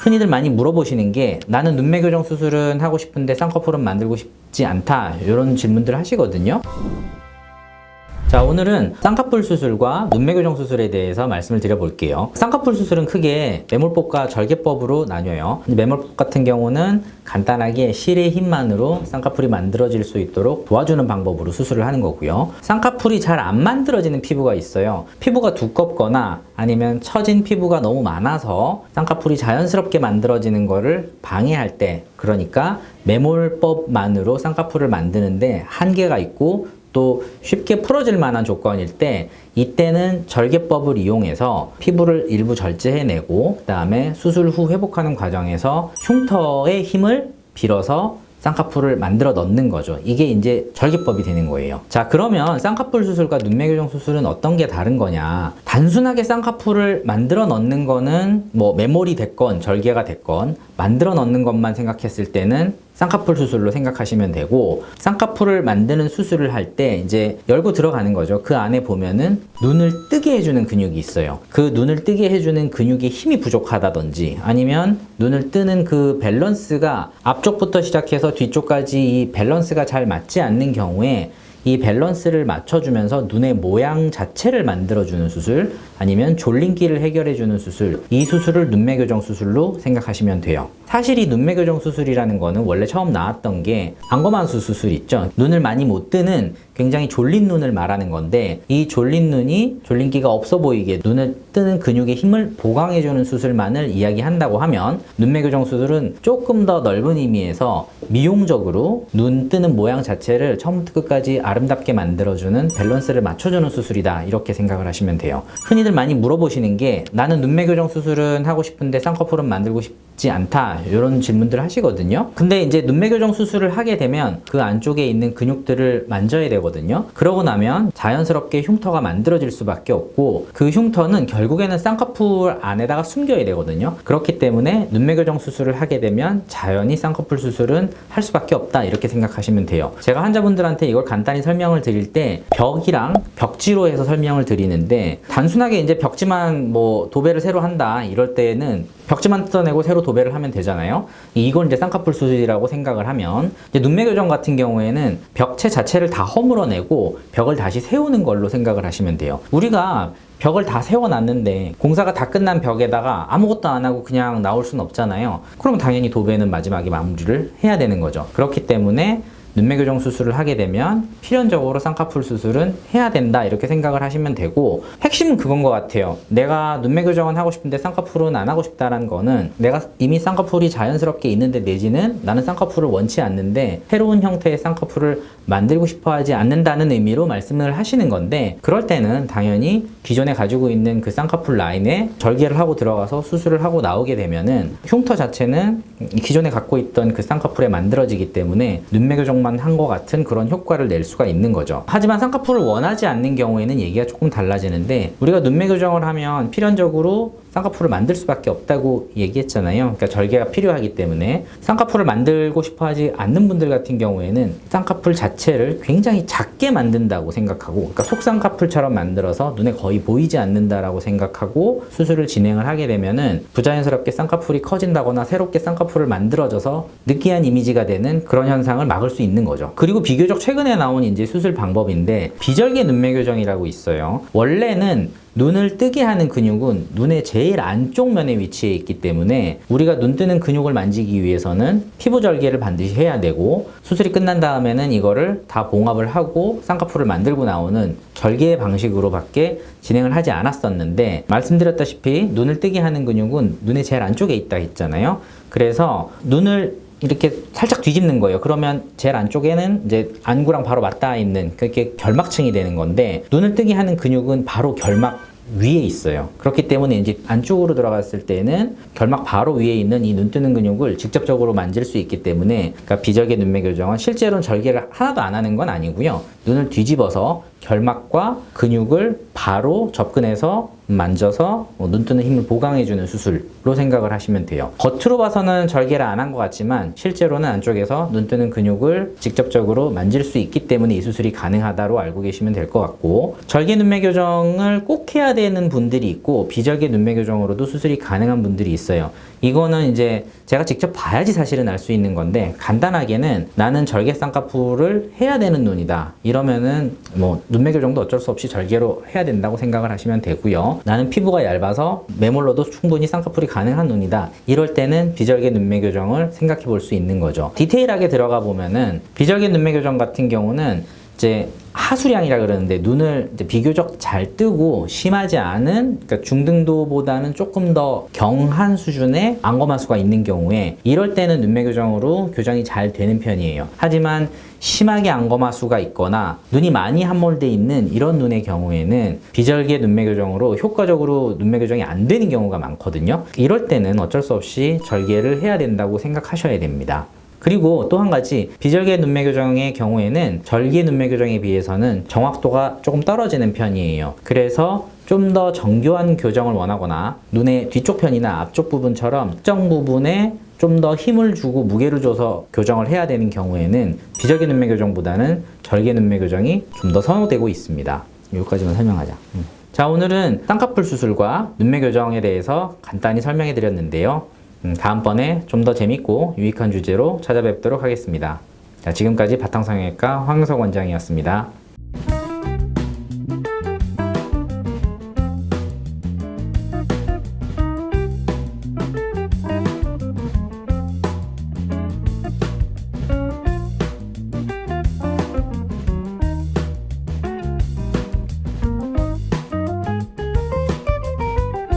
흔히들 많이 물어보시는 게 나는 눈매 교정 수술은 하고 싶은데 쌍꺼풀은 만들고 싶지 않다. 이런 질문들 하시거든요. 자, 오늘은 쌍꺼풀 수술과 눈매 교정 수술에 대해서 말씀을 드려볼게요. 쌍꺼풀 수술은 크게 매몰법과 절개법으로 나뉘어요. 매몰법 같은 경우는 간단하게 실의 힘만으로 쌍꺼풀이 만들어질 수 있도록 도와주는 방법으로 수술을 하는 거고요. 쌍꺼풀이 잘 안 만들어지는 피부가 있어요. 피부가 두껍거나 아니면 처진 피부가 너무 많아서 쌍꺼풀이 자연스럽게 만들어지는 거를 방해할 때, 그러니까 매몰법만으로 쌍꺼풀을 만드는데 한계가 있고 또 쉽게 풀어질 만한 조건일 때 이때는 절개법을 이용해서 피부를 일부 절제해내고 그다음에 수술 후 회복하는 과정에서 흉터의 힘을 빌어서 쌍꺼풀을 만들어 넣는 거죠. 이게 이제 절개법이 되는 거예요. 자, 그러면 쌍꺼풀 수술과 눈매 교정 수술은 어떤 게 다른 거냐? 단순하게 쌍꺼풀을 만들어 넣는 거는 뭐 메모리 됐건 절개가 됐건 만들어 넣는 것만 생각했을 때는 쌍꺼풀 수술로 생각하시면 되고 쌍꺼풀을 만드는 수술을 할 때 이제 열고 들어가는 거죠. 그 안에 보면은 눈을 뜨게 해주는 근육이 있어요. 그 눈을 뜨게 해주는 근육에 힘이 부족하다든지 아니면 눈을 뜨는 그 밸런스가 앞쪽부터 시작해서 뒤쪽까지 이 밸런스가 잘 맞지 않는 경우에 이 밸런스를 맞춰주면서 눈의 모양 자체를 만들어주는 수술 아니면 졸린기를 해결해 주는 수술 이 수술을 눈매 교정 수술로 생각하시면 돼요. 사실 이 눈매 교정 수술이라는 거는 원래 처음 나왔던 게 안검한수 수술 있죠. 눈을 많이 못 뜨는 굉장히 졸린 눈을 말하는 건데 이 졸린 눈이 졸린기가 없어 보이게 눈을 뜨는 근육의 힘을 보강해 주는 수술만을 이야기한다고 하면 눈매 교정 수술은 조금 더 넓은 의미에서 미용적으로 눈 뜨는 모양 자체를 처음부터 끝까지 아름답게 만들어 주는 밸런스를 맞춰 주는 수술이다 이렇게 생각을 하시면 돼요. 흔히들 많이 물어보시는 게 나는 눈매 교정 수술은 하고 싶은데 쌍꺼풀은 만들고 싶 지 않다 이런 질문들 하시거든요. 근데 이제 눈매 교정 수술을 하게 되면 그 안쪽에 있는 근육들을 만져야 되거든요. 그러고 나면 자연스럽게 흉터가 만들어질 수밖에 없고 그 흉터는 결국에는 쌍꺼풀 안에다가 숨겨야 되거든요. 그렇기 때문에 눈매 교정 수술을 하게 되면 자연히 쌍꺼풀 수술은 할 수밖에 없다 이렇게 생각하시면 돼요. 제가 환자분들한테 이걸 간단히 설명을 드릴 때 벽이랑 벽지로 해서 설명을 드리는데 단순하게 이제 벽지만 뭐 도배를 새로 한다 이럴 때는 벽지만 뜯어내고 새로 도배를 하면 되잖아요. 이건 이제 쌍꺼풀 수술이라고 생각을 하면 이제 눈매 교정 같은 경우에는 벽체 자체를 다 허물어내고 벽을 다시 세우는 걸로 생각을 하시면 돼요. 우리가 벽을 다 세워놨는데 공사가 다 끝난 벽에다가 아무것도 안 하고 그냥 나올 수는 없잖아요. 그럼 당연히 도배는 마지막에 마무리를 해야 되는 거죠. 그렇기 때문에 눈매 교정 수술을 하게 되면 필연적으로 쌍꺼풀 수술은 해야 된다 이렇게 생각을 하시면 되고 핵심은 그건 것 같아요. 내가 눈매 교정은 하고 싶은데 쌍꺼풀은 안 하고 싶다라는 거는 내가 이미 쌍꺼풀이 자연스럽게 있는데 내지는 나는 쌍꺼풀을 원치 않는데 새로운 형태의 쌍꺼풀을 만들고 싶어 하지 않는다는 의미로 말씀을 하시는 건데 그럴 때는 당연히 기존에 가지고 있는 그 쌍꺼풀 라인에 절개를 하고 들어가서 수술을 하고 나오게 되면은 흉터 자체는 기존에 갖고 있던 그 쌍꺼풀에 만들어지기 때문에 눈매 교정 만 한 것 같은 그런 효과를 낼 수가 있는 거죠. 하지만 쌍꺼풀을 원하지 않는 경우에는 얘기가 조금 달라지는데 우리가 눈매 교정을 하면 필연적으로 쌍꺼풀을 만들 수밖에 없다고 얘기했잖아요. 그러니까 절개가 필요하기 때문에 쌍꺼풀을 만들고 싶어 하지 않는 분들 같은 경우에는 쌍꺼풀 자체를 굉장히 작게 만든다고 생각하고 그러니까 속쌍꺼풀처럼 만들어서 눈에 거의 보이지 않는다라고 생각하고 수술을 진행을 하게 되면은 부자연스럽게 쌍꺼풀이 커진다거나 새롭게 쌍꺼풀을 만들어져서 느끼한 이미지가 되는 그런 현상을 막을 수 있는 거죠. 그리고 비교적 최근에 나온 이제 수술 방법인데 비절개 눈매 교정이라고 있어요. 원래는 눈을 뜨게 하는 근육은 눈의 제일 안쪽 면에 위치해 있기 때문에 우리가 눈 뜨는 근육을 만지기 위해서는 피부 절개를 반드시 해야 되고 수술이 끝난 다음에는 이거를 다 봉합을 하고 쌍꺼풀을 만들고 나오는 절개 방식으로밖에 진행을 하지 않았었는데 말씀드렸다시피 눈을 뜨게 하는 근육은 눈의 제일 안쪽에 있다 했잖아요. 그래서 눈을 이렇게 살짝 뒤집는 거예요. 그러면 제일 안쪽에는 이제 안구랑 바로 맞닿아 있는 그렇게 결막층이 되는 건데 눈을 뜨게 하는 근육은 바로 결막 위에 있어요. 그렇기 때문에 이제 안쪽으로 들어갔을 때는 결막 바로 위에 있는 이 눈 뜨는 근육을 직접적으로 만질 수 있기 때문에 그러니까 비절개 눈매 교정은 실제로는 절개를 하나도 안 하는 건 아니고요. 눈을 뒤집어서 결막과 근육을 바로 접근해서 만져서 어, 눈 뜨는 힘을 보강해주는 수술로 생각을 하시면 돼요. 겉으로 봐서는 절개를 안 한 것 같지만 실제로는 안쪽에서 눈 뜨는 근육을 직접적으로 만질 수 있기 때문에 이 수술이 가능하다로 알고 계시면 될 것 같고 절개 눈매 교정을 꼭 해야 되는 분들이 있고 비절개 눈매 교정으로도 수술이 가능한 분들이 있어요. 이거는 이제 제가 직접 봐야지 사실은 알 수 있는 건데 간단하게는 나는 절개 쌍꺼풀을 해야 되는 눈이다. 이러면은 뭐 눈매 교정도 어쩔 수 없이 절개로 해야 된다고 생각을 하시면 되고요. 나는 피부가 얇아서 매몰로도 충분히 쌍꺼풀이 가능한 눈이다. 이럴 때는 비절개 눈매 교정을 생각해 볼 수 있는 거죠. 디테일하게 들어가 보면은 비절개 눈매 교정 같은 경우는 이제 하수량이라 그러는데 눈을 비교적 잘 뜨고 심하지 않은 그러니까 중등도보다는 조금 더 경한 수준의 안검하수가 있는 경우에 이럴 때는 눈매 교정으로 교정이 잘 되는 편이에요. 하지만 심하게 안검하수가 있거나 눈이 많이 함몰돼 있는 이런 눈의 경우에는 비절개 눈매 교정으로 효과적으로 눈매 교정이 안 되는 경우가 많거든요. 이럴 때는 어쩔 수 없이 절개를 해야 된다고 생각하셔야 됩니다. 그리고 또 한 가지 비절개 눈매 교정의 경우에는 절개 눈매 교정에 비해서는 정확도가 조금 떨어지는 편이에요. 그래서 좀더 정교한 교정을 원하거나 눈의 뒤쪽 편이나 앞쪽 부분처럼 특정 부분에 좀 더 힘을 주고 무게를 줘서 교정을 해야 되는 경우에는 비절개 눈매 교정보다는 절개 눈매 교정이 좀 더 선호되고 있습니다. 여기까지만 설명하자. 음. 자, 오늘은 쌍꺼풀 수술과 눈매 교정에 대해서 간단히 설명해 드렸는데요. 음, 다음번에 좀 더 재밌고 유익한 주제로 찾아뵙도록 하겠습니다. 자, 지금까지 바탕성형외과 황석 원장이었습니다.